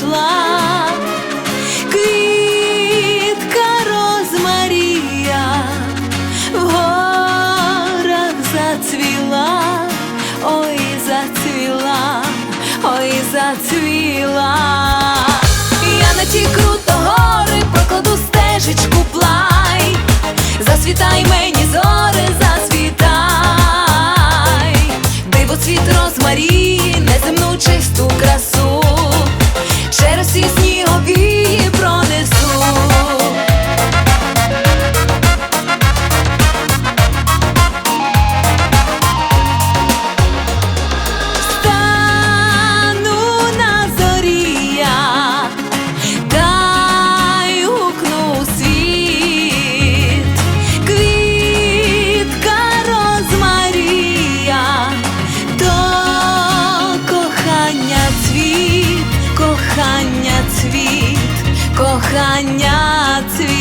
зоря квітка розмарія в горах зацвіла, ой, зацвіла, ой, зацвіла. Я на ті круто гори прокладу стежечку плай, засвітай мені зори, кохання цвіт.